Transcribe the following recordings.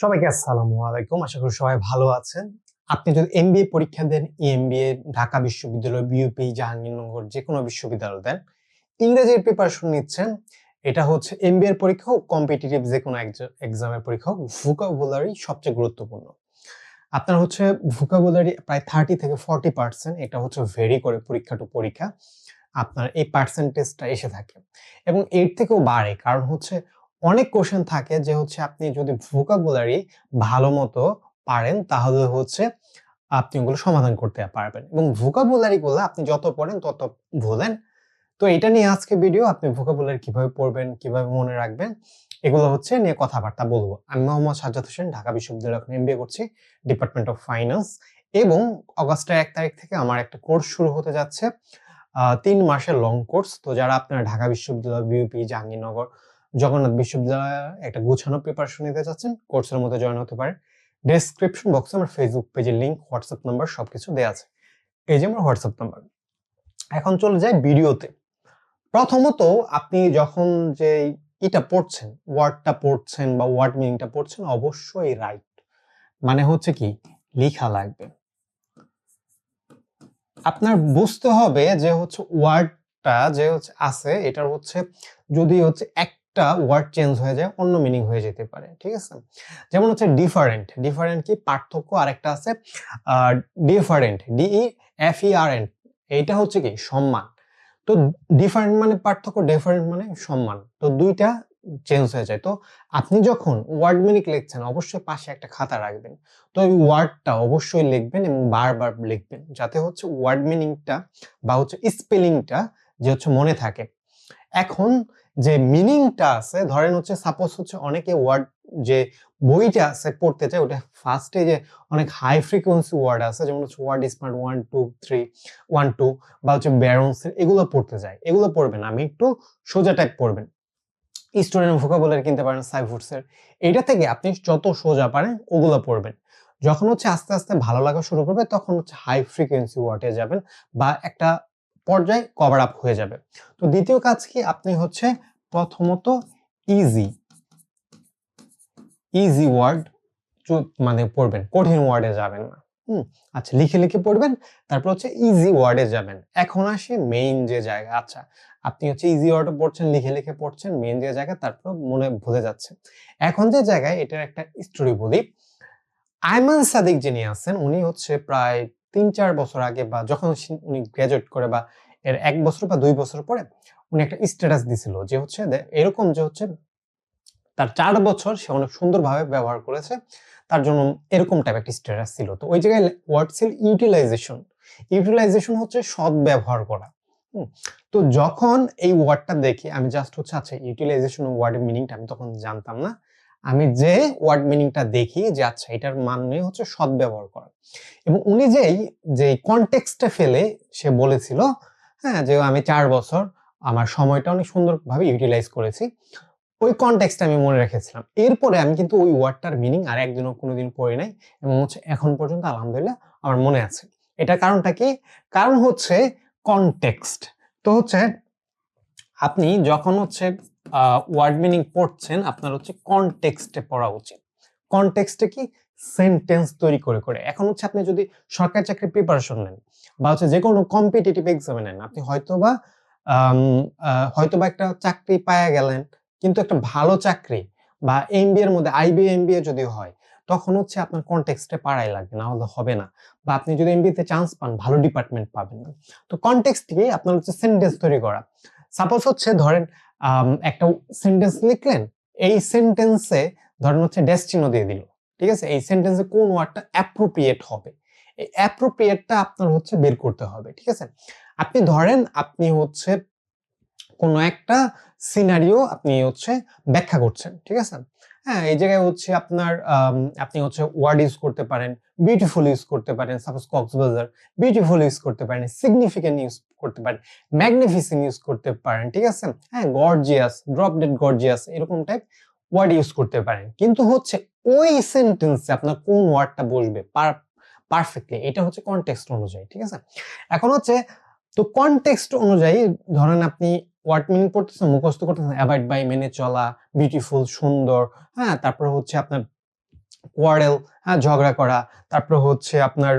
সবাইকে আসসালামু আলাইকুম। আশা করি সবাই ভালো আছেন। আপনি যদি এমবিএ পরীক্ষা দেন এমবিএ ঢাকা বিশ্ববিদ্যালয় বিউপি জাহাঙ্গীরনগর যে কোনো বিশ্ববিদ্যালয় দেন ইংরেজির প্রিপারেশন নিচ্ছেন। এটা হচ্ছে এমবিএ এর পরীক্ষা হোক কম্পিটিটিভ যে কোনো এক্সামের পরীক্ষা হোক ভোকাবুলারি সবচেয়ে গুরুত্বপূর্ণ। আপনার হচ্ছে ভোকাবুলারি প্রায় থার্টি থেকে ফর্টি পার্সেন্ট এটা হচ্ছে ভেরি করে পরীক্ষা টু পরীক্ষা। আপনার এই পার্সেন্টেজটা এসে থাকে। এবং এর থেকেও বাড়ে, কারণ হচ্ছে অনেক কোশ্চেন থাকে যে হচ্ছে আপনি যদি ভোকাবুলারি ভালো মতো পারেন, তাহলে হচ্ছে আপনি ওগুলো সমাধান করতে পারবেন। এবং ভোকাবুলারি গুলো আপনি যত পড়েন, তত ভুলেন। তো এটা নিয়ে আজকে ভিডিও আপনি ভোকাবুলারি কীভাবে পড়বেন, কীভাবে মনে রাখবেন, এগুলো হচ্ছে নিয়ে কথাবার্তা বলব। আমি মোহাম্মদ সাজ্জাদ হোসেন, ঢাকা বিশ্ববিদ্যালয় এখন এমবিএ করছি ডিপার্টমেন্ট অফ ফাইন্যান্স এবং অগস্টের এক তারিখ থেকে আমার একটা কোর্স শুরু হতে যাচ্ছে তিন মাসের লং কোর্স তো যারা আপনারা ঢাকা বিশ্ববিদ্যালয় বিউপি জাহাঙ্গীরনগর জগন্নাথ বিশ্ববিদ্যালয়ে একটা গোছানো প্রিপারেশন নিতে চাচ্ছেন, কোর্সের মধ্যে জয়েন হতে পারে ডেসক্রিপশন বক্সে আমার ফেসবুক পেজের লিঙ্ক হোয়াটসঅ্যাপ নাম্বার সবকিছু দেওয়া আছে। এই যে আমার হোয়াটসঅ্যাপ নাম্বার এখন চলে যাই ভিডিওতে। প্রথমত আপনি যখন যে এটা পড়ছেন ওয়ার্ডটা পড়ছেন বা ওয়ার্ড মিনিংটা পড়ছেন, অবশ্যই রাইট মানে হচ্ছে কি, লেখা লাগবে। আপনার বুঝতে হবে যে হচ্ছে ওয়ার্ডটা যে হচ্ছে আছে, এটার হচ্ছে, যদি হচ্ছে একটা ওয়ার্ড চেঞ্জ হয়ে যায়, অন্য মিনিং হয়ে যেতে পারে, ঠিক আছে? যেমন হচ্ছে ডিফারেন্ট ডিফারেন্ট কি পার্থক্য আরেকটা আছে different D F E R N এইটা হচ্ছে কি সম্মান। তো ডিফারেন্ট মানে পার্থক্য ডিফারেন্ট মানে সম্মান। তো দুইটা চেঞ্জ হয়ে যায়। তো আপনি যখন ওয়ার্ড মিনিং লিখছেন, অবশ্যই পাশে একটা খাতা রাখবেন। তো ওই ওয়ার্ডটা অবশ্যই লিখবেন এবং বারবার লিখবেন, যাতে হচ্ছে ওয়ার্ড মিনিংটা বা হচ্ছে স্পেলিংটা যে হচ্ছে মনে থাকে। এখন যে মিনিংটা আছে, ধরেন হচ্ছে সাপোজ হচ্ছে অনেকে ওয়ার্ড যে বইটা আছে পড়তে চায়, ওটা ফার্স্টে যে অনেক হাই ফ্রিকোয়েন্সি ওয়ার্ড আছে, যেমন হচ্ছে word smart one two three one two বা হচ্ছে ব্যারন্স এগুলো পড়তে যায় এগুলো পড়বেন, আমি একটু সোজা টাইপ পড়বেন। স্টুডেন্ট ভোকাবুলারি কিনতে পারেন সাইফুডসের এইটা থেকে আপনি যত সোজা পারেন, ওগুলো পড়বেন। যখন হচ্ছে আস্তে আস্তে ভালো লাগা শুরু করবে, তখন হচ্ছে হাই ফ্রিকোয়েন্সি ওয়ার্ডে যাবেন, বা একটা পর্যায়ে কভার আপ হয়ে যাবে। তো দ্বিতীয় কাজ কি? আপনি হচ্ছে প্রথমত ইজি ইজি ওয়ার্ড মানে পড়বেন, কঠিন ওয়ার্ডে যাবেন না। হুম আচ্ছা লিখে লিখে পড়বেন, তারপর হচ্ছে ইজি ওয়ার্ডে যাবেন। এখন আসে মেইন যে জায়গা আচ্ছা আপনি হচ্ছে ইজি ওয়ার্ডে পড়ছেন, লিখে লিখে পড়ছেন মেইন যে জায়গা তারপর মনে ভুলে যাচ্ছে। এখন যে জায়গায়, এটার একটা স্টোরি বলি। আইমান সাদিক যিনি আছেন, উনি হচ্ছে প্রায় তিন চার বছর আগে বা যখন উনি গ্রাজুয়েট করে বা এর এক বছর বা দুই বছর পরে উনি একটা স্ট্যাটাস দিছিল যে হচ্ছে এরকম যে হচ্ছে তার চার বছর সে অনেক সুন্দরভাবে ব্যবহার করেছে, তার জন্য এরকম টাইপ একটা স্ট্যাটাস ছিল। তো ওই জায়গায় ওয়ার্ড ছিল ইউটিলাইজেশন ইউটিলাইজেশন হচ্ছে সৎ ব্যবহার করা। তো যখন এই ওয়ার্ডটা দেখি, আমি জাস্ট হচ্ছে আচ্ছা ইউটিলাইজেশন ওয়ার্ডের মিনিংটা আমি তখন জানতাম না। আমি যে ওয়ার্ড মিনিংটা দেখি যে আচ্ছা এটার মানে হচ্ছে সৎ ব্যবহার করা। এবং উনি যেই যে কনটেক্সটে ফেলে সে বলেছিল হ্যাঁ যে আমি চার বছর আমার সময়টা অনেক সুন্দরভাবে ইউটিলাইজ করেছি। ওই কনটেক্সটে আমি মনে রেখেছিলাম। এরপরে আমি কিন্তু ওই ওয়ার্ডটার মিনিং আর একদিনও কোনোদিন পড়ি নাই এবং হচ্ছে এখন পর্যন্ত আলহামদুলিল্লাহ আমার মনে আছে। এটার কারণটা কি? কারণ হচ্ছে কনটেক্সট তো হচ্ছে আপনি যখন হচ্ছে ওয়ার্ড মিনিং পড়ছেন আপনার হচ্ছে কনটেক্সটে পড়া উচিত। কনটেক্সটে কি? সেন্টেন্স তৈরি করে করে। এখন হচ্ছে আপনি যদি সরকারি চাকরির প্রিপারেশন নেন বা হচ্ছে যে কোনো কম্পিটিটিভ এক্সামে নেন আপনি হয়তোবা আম, আহ, হয়তোবা একটা চাকরি পায়া গেলেন কিন্তু একটা ভালো চাকরি বা এমবিএ এর মধ্যে আইবি এমবিএ যদি হয় তখন হচ্ছে আপনার কনটেক্সটে পাড়াই লাগবে না হলে হবে না। বা আপনি যদি এমবিএ তে চান্স পান ভালো ডিপার্টমেন্ট পাবেন। না তো কনটেক্সট থেকে আপনার হচ্ছে সেন্টেন্স তৈরি করা। সাপোজ হচ্ছে ধরেন একটা সেন্টেন্স লিখলেন এই সেন্টেন্সে ধরেন হচ্ছে ডেস্টিনো দিয়ে দিল। ঠিক আছে? এই সেন্টেন্সে কোন ওয়ার্ডটা অ্যাপ্রোপ্রিয়েট হবে? অ্যাপ্রোপ্রিয়েটটা আপনার হচ্ছে বের করতে হবে, ঠিক আছে? আপনি ধরেন আপনি হচ্ছে কোনো একটা সিনারিও আপনি হচ্ছে ব্যাখ্যা করছেন, ঠিক আছে? হ্যাঁ এই জায়গায় হচ্ছে আপনার আপনি হচ্ছে ওয়ার্ড ইউজ করতে পারেন বিউটিফুল ইউজ করতে পারেন সাপোজ কক্সবাজার বিউটিফুল ইউজ করতে পারেন সিগনিফিকেন্ট ইউজ করতে পারেন ম্যাগনিফিসেন্ট ইউজ করতে পারেন, ঠিক আছে? হ্যাঁ গর্জিয়াস ড্রপ ডেড গর্জিয়াস এরকম টাইপ ওয়ার্ড ইউজ করতে পারেন। কিন্তু হচ্ছে ওই সেন্টেন্সে আপনার কোন ওয়ার্ডটা বসবে? পারফেক্টলি এটা হচ্ছে কনটেক্সট অনুযায়ী, ঠিক আছে? এখন হচ্ছে, তো কনটেক্সট অনুযায়ী ধরেন আপনি ওয়ার্ড মিনিং পড়তেছেন, মুখস্থ করতেছেন অ্যাভয়েড বাই মেনে চলা বিউটিফুল সুন্দর হ্যাঁ তারপর হচ্ছে আপনার কোয়ারেল হ্যাঁ ঝগড়া করা, তারপর হচ্ছে আপনার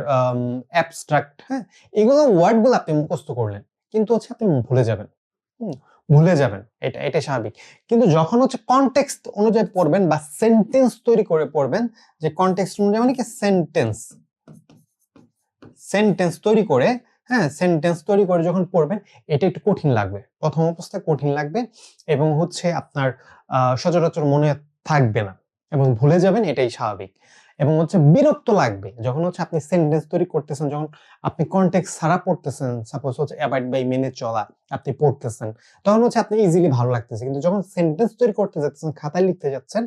অ্যাবস্ট্রাক্ট হ্যাঁ এগুলো ওয়ার্ডগুলো আপনি মুখস্থ করলেন, কিন্তু হচ্ছে আপনি ভুলে যাবেন ভুলে যাবেন, এটা এটা স্বাভাবিক। কিন্তু যখন হচ্ছে কনটেক্সট অনুযায়ী পড়বেন বা সেন্টেন্স তৈরি করে পড়বেন, যে কনটেক্সট অনুযায়ী মানে কি? সেন্টেন্স সেন্টেন্স তৈরি করে হ্যাঁ সেন্টেন্স তৈরি করে যখন পড়বেন, এটা একটু কঠিন লাগবে। প্রথম অবস্থায় কঠিন লাগবে এবং হচ্ছে আপনার সচরাচর মনে থাকবে না এবং ভুলে যাবেন, এটাই স্বাভাবিক। এবং হচ্ছে বিরক্ত লাগবে। যখন হচ্ছে আপনি সেন্টেন্স তৈরি করতেছেন, যখন আপনি কন্টেক্স ছাড়া পড়তেছেন সাপোজ হচ্ছে অ্যাবাইড বাই মেনে চলা আপনি পড়তেছেন, তখন হচ্ছে আপনি ইজিলি ভালো লাগতেছে। কিন্তু যখন সেন্টেন্স তৈরি করতে যাচ্ছেন, খাতায় লিখতে যাচ্ছেন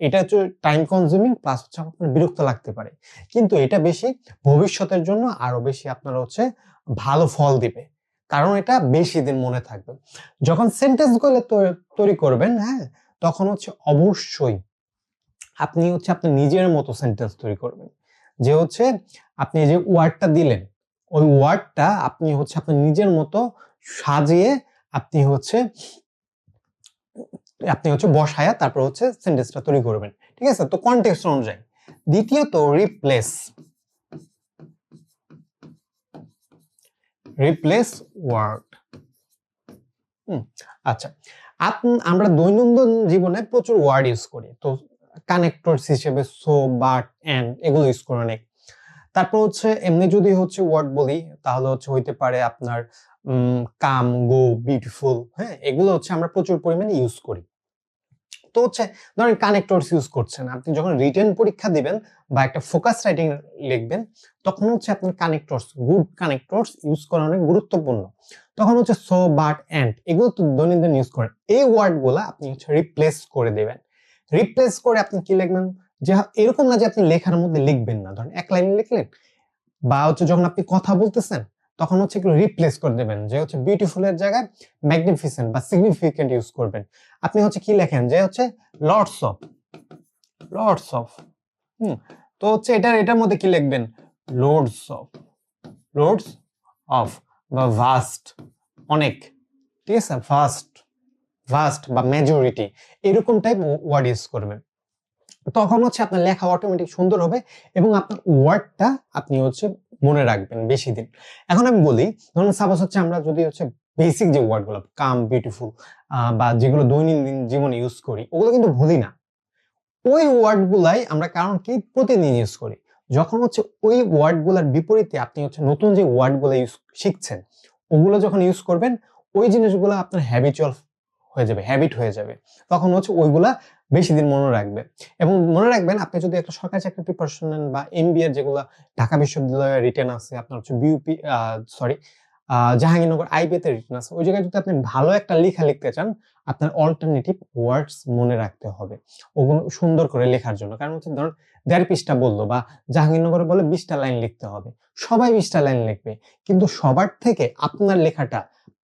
এটা হচ্ছে টাইম কনজিউমিং প্লাস হচ্ছে আপনার বিরক্ত লাগতে পারে। কিন্তু এটা বেশি ভবিষ্যতের জন্য আরও বেশি আপনার হচ্ছে ভালো ফল দিবে। কারণ এটা বেশি দিন মনে থাকবে। যখন সেন্টেন্সগুলো তৈরি করবেন হ্যাঁ তখন হচ্ছে অবশ্যই আপনি হচ্ছে আপনি নিজের মতো সেন্টেন্স তৈরি করবেন। যে হচ্ছে আপনি যে ওয়ার্ডটা দিলেন, ওই ওয়ার্ডটা আপনি হচ্ছে আপনার নিজের মতো সাজিয়ে আপনি হচ্ছে আপনি হচ্ছে বসায়া তারপর হচ্ছে সেন্টেন্সটা তৈরি করবেন। ঠিক আছে? তো কনটেক্সট অনুযায়ী। দ্বিতীয়ত রিপ্লেস রিপ্লেস ওয়ার্ড আচ্ছা। আমরা দৈনন্দিন জীবনে প্রচুর ওয়ার্ড ইউজ করি। তো কানেক্টরস হিসেবে সো বাট এন্ড এগুলো ইউজ করে অনেক। তারপর হচ্ছে এমনি যদি হচ্ছে ওয়ার্ড বলি, তাহলে হচ্ছে হইতে পারে আপনার কাম গো বিউটিফুল হ্যাঁ? এগুলো হচ্ছে আমরা প্রচুর পরিমাণে ইউজ করি। তো হচ্ছে ধরেন কানেক্টরস ইউজ করছেন। আপনি যখন রিটেন পরীক্ষা দিবেন বা একটা ফোকাস রাইটিং লিখবেন, তখন হচ্ছে আপনার কানেক্টরস গুড কানেক্টরস ইউজ করা অনেক গুরুত্বপূর্ণ। তখন হচ্ছে সো বাট এন্ড এগুলো তো দৈনন্দিন ইউজ করেন। এই ওয়ার্ডগুলো আপনি হচ্ছে রিপ্লেস করে দেবেন। রিপ্লেস করে আপনি কি লিখবেন? যে এরকম না যে আপনি লেখার মধ্যে লিখবেন না। ধরেন এক লাইন লিখলেন বা হচ্ছে যখন আপনি কথা বলতেছেন তখন হচ্ছে একটু রিপ্লেস করে দেবেন, যে হচ্ছে বিউটিফুল এর জায়গায় ম্যাগনিফিসেন্ট বা সিগনিফিকেন্ট ইউজ করবেন। আপনি হচ্ছে কি লেখেন? যে হচ্ছে লর্ডস অফ লর্ডস অফ হুম, তো হচ্ছে এটার এটার মধ্যে কি লিখবেন? লোডস অফ লোডস অফ বা ভাস্ট অনেক, ঠিক আছে? ভাস্ট ভাস্ট বা মেজরিটি এরকম টাইপ ওয়ার্ড ইউজ করবেন। তখন হচ্ছে আপনার লেখা অটোমেটিক সুন্দর হবে এবং আপনার ওয়ার্ডটা আপনি হচ্ছে মনে রাখবেন বেশি দিন। এখন আমি বলি, ধরুন সাপোজ হচ্ছে আমরা যদি হচ্ছে বেসিক যে ওয়ার্ডগুলো কাম বিউটিফুল বা যেগুলো দৈনন্দিন জীবনে ইউজ করি, ওগুলো কিন্তু ভুলি না। ওই ওয়ার্ডগুলাই আমরা কারণ কি? প্রতিদিন ইউজ করি। যখন হচ্ছে ওই ওয়ার্ডগুলোর বিপরীতে আপনি হচ্ছে নতুন যে ওয়ার্ডগুলো ইউজ শিখছেন, ওগুলো যখন ইউজ করবেন, ওই জিনিসগুলো আপনার হ্যাবিচুয়াল হয়ে যাবে হ্যাবিট হয়ে যাবে। তখন হচ্ছে ওইগুলা বেশি দিন মনে রাখবে। এবং মনে রাখবেন, আপনি যদি একটা সরকারি চাকরি প্রিপারেশন নেন বা এমবিএ যেগুলো ঢাকা বিশ্ববিদ্যালয়ের রিটার্ন আছে, আপনার হচ্ছে বিউপি সরি জাহাঙ্গীরনগর আইবিএতে রিটেন আছে, ওই জায়গায় যদি আপনি ভালো একটা লেখা লিখতে চান, আপনার অল্টারনেটিভ ওয়ার্ডস মনে রাখতে হবে। ওগুলো সুন্দর করে লেখার জন্য। কারণ হচ্ছে ধরুন, দেড় পৃষ্ঠা বলল বা জাহাঙ্গীরনগরে বলে বিশটা লাইন লিখতে হবে। সবাই বিশটা লাইন লিখবে। কিন্তু সবার থেকে আপনার লেখাটা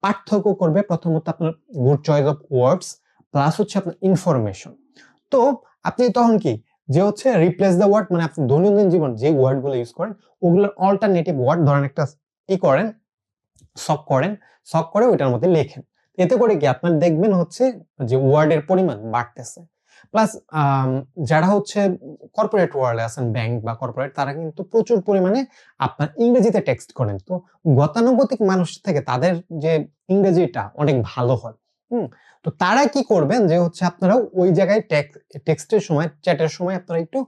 পার্থক্য করবে প্রথমত আপনার good choice of words plus হচ্ছে আপনার ইনফরমেশন তো আপনি তখন কি, যে হচ্ছে রিপ্লেস দ্য ওয়ার্ড মানে আপনি দৈনন্দিন জীবন যে ওয়ার্ডগুলো ইউজ করেন, ওগুলোর অল্টারনেটিভ ওয়ার্ড ধরেন একটা ই করেন সক করেন সক করে ওইটার মধ্যে লেখেন। এতে করে কি আপনার দেখবেন হচ্ছে যে ওয়ার্ডের পরিমাণ বাড়তেছে। প্লাস যারা হচ্ছে কর্পোরেট ওয়ার্ল্ডে আছেন ব্যাংক বা কর্পোরেট তারা কিন্তু প্রচুর পরিমাণে আপনার ইংরেজিতে টেক্সট করেন। তো গতানুগতিক মানুষ থেকে তাদের যে ইংরেজিটা অনেক ভালো হয়। হুম? তো তারা কি করবেন যে হচ্ছে আপনারা ওই জায়গায় টেক্সটের সময় চ্যাটের সময় আপনারা একটু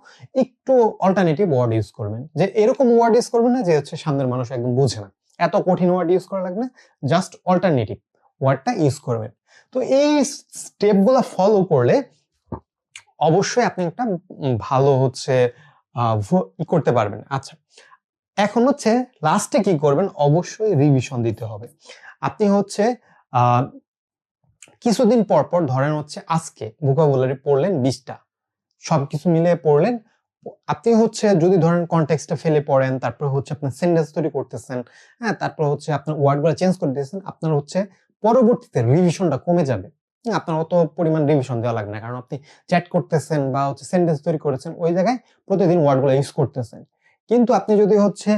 একটু অল্টারনেটিভ ওয়ার্ড ইউজ করবেন। যে এরকম ওয়ার্ড ইউজ করবেন না যে হচ্ছে সামনের মানুষ একদম বুঝে না। এত কঠিন ওয়ার্ড ইউজ করা লাগবে না জাস্ট অল্টারনেটিভ ওয়ার্ডটা ইউজ করবেন। তো এই স্টেপগুলো ফলো করলে অবশ্যই আপনি একটা ভালো হচ্ছে করতে পারবেন। আচ্ছা এখন হচ্ছে লাস্টে কি করবেন? অবশ্যই রিভিশন দিতে হবে। আপনি হচ্ছে কিছুদিন পর পর ধরেন হচ্ছে আজকে ভোকাবুলারি পড়লেন বিশটা, সবকিছু মিলে পড়লেন, আপনি হচ্ছে যদি ধরেন কনটেক্সটটা ফেলে পড়েন, তারপর হচ্ছে আপনার সেন্টেন্স তৈরি করতেছেন হ্যাঁ তারপর হচ্ছে আপনার ওয়ার্ডগুলো চেঞ্জ করে দিয়েছেন, আপনার হচ্ছে পরবর্তীতে রিভিশনটা কমে যাবে। আপনার অত পরিমাণ রিভিশন দেওয়া লাগবে না। কারণ আপনি চ্যাট করতেছেন বা হচ্ছে সেন্টেন্স তৈরি করেছেন, ওই জায়গায় প্রতিদিন ওয়ার্ডগুলো ইউজ করতেছেন। কিন্তু আপনি যদি হচ্ছে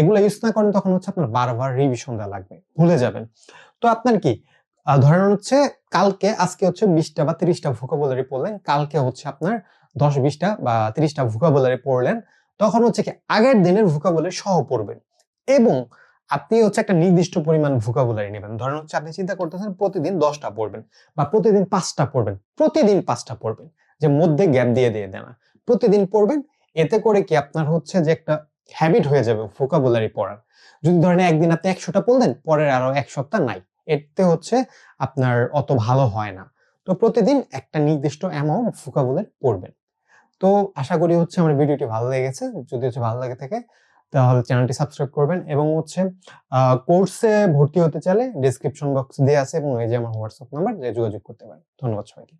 এগুলো ইউজ না করেন, তখন হচ্ছে আপনার বারবার রিভিশন দেওয়া লাগবে, ভুলে যাবেন। তো আপনার কি ধরেন হচ্ছে কালকে, আজকে হচ্ছে বিশটা বা তিরিশটা ভোকাবুলারি পড়লেন, কালকে হচ্ছে আপনার দশ বিশটা বা তিরিশটা ভোকাবুলারি পড়লেন, তখন হচ্ছে কি আগের দিনের ভোকাবুলারি সহ পড়বেন। এবং আপনি হচ্ছে একটা নির্দিষ্ট পরিমাণ ভোকাবুলারি নেবেন। ধরেন হচ্ছে আপনি চিন্তা করতেছেন প্রতিদিন দশটা পড়বেন বা প্রতিদিন পাঁচটা পড়বেন। প্রতিদিন পাঁচটা পড়বেন। যে মধ্যে গ্যাপ দিয়ে দিয়ে দেনা প্রতিদিন পড়বেন। এতে করে কি আপনার হচ্ছে যে একটা হ্যাবিট হয়ে যাবে ভোকাবুলারি পড়ার। যদি ধরেন একদিন আপনি একশোটা পড়লেন, পরের আরও এক সপ্তাহ নাই। এতে হচ্ছে আপনার অত ভালো হয় না। তো প্রতিদিন একটা নির্দিষ্ট অ্যামাউন্ট ভোকাবুলারি পড়বেন। তো আশা করি হচ্ছে আমার ভিডিওটি ভালো লেগেছে। যদি হচ্ছে ভালো লাগে থাকে তাহলে চ্যানেলটি সাবস্ক্রাইব করবেন এবং হচ্ছে কোর্সে ভর্তি হতে চাইলে ডিসক্রিপশন বক্স দেওয়া আছে এবং এই যে আমার হোয়াটসঅ্যাপ নাম্বার যোগাযোগ করতে পারেন। ধন্যবাদ সবাইকে।